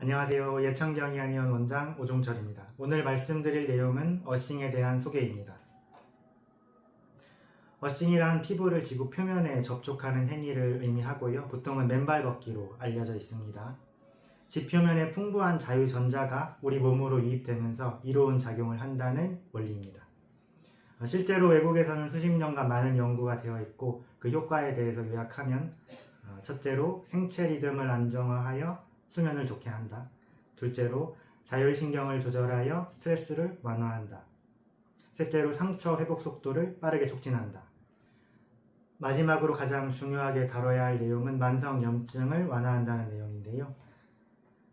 안녕하세요. 예천경이 아니온 원장 오종철입니다. 오늘 말씀드릴 내용은 어싱에 대한 소개입니다. 어싱이란 피부를 지구 표면에 접촉하는 행위를 의미하고요. 보통은 맨발 걷기로 알려져 있습니다. 지표면에 풍부한 자유전자가 우리 몸으로 유입되면서 이로운 작용을 한다는 원리입니다. 어, 실제로 외국에서는 수십 년간 많은 연구가 되어 있고 그 효과에 대해서 요약하면 어, 첫째로 생체 리듬을 안정화하여 수면을 좋게 한다. 둘째로 자율신경을 조절하여 스트레스를 완화한다. 셋째로 상처 회복 속도를 빠르게 촉진한다. 마지막으로 가장 중요하게 다뤄야 할 내용은 만성염증을 완화한다는 내용인데요.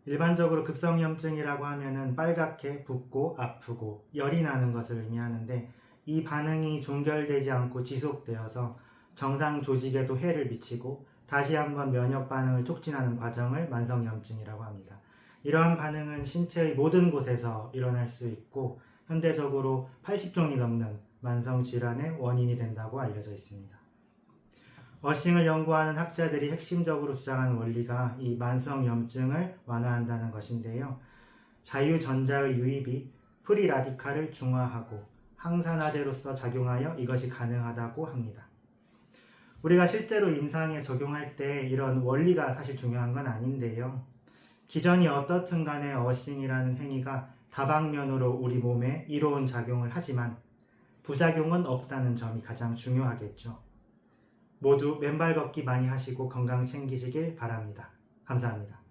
일반적으로 급성염증이라고 하면은 빨갛게 붓고 아프고 열이 나는 것을 의미하는데 이 반응이 종결되지 않고 지속되어서 정상 조직에도 해를 미치고 다시 한번 면역 반응을 촉진하는 과정을 만성염증이라고 합니다. 이러한 반응은 신체의 모든 곳에서 일어날 수 있고 현대적으로 80종이 넘는 만성 질환의 원인이 된다고 알려져 있습니다. 어싱을 연구하는 학자들이 핵심적으로 주장하는 원리가 이 만성염증을 완화한다는 것인데요. 자유전자의 유입이 프리 라디칼을 중화하고 항산화제로서 작용하여 이것이 가능하다고 합니다. 우리가 실제로 임상에 적용할 때 이런 원리가 사실 중요한 건 아닌데요. 기전이 어떻든 간에 어싱이라는 행위가 다방면으로 우리 몸에 이로운 작용을 하지만 부작용은 없다는 점이 가장 중요하겠죠. 모두 맨발 걷기 많이 하시고 건강 챙기시길 바랍니다. 감사합니다.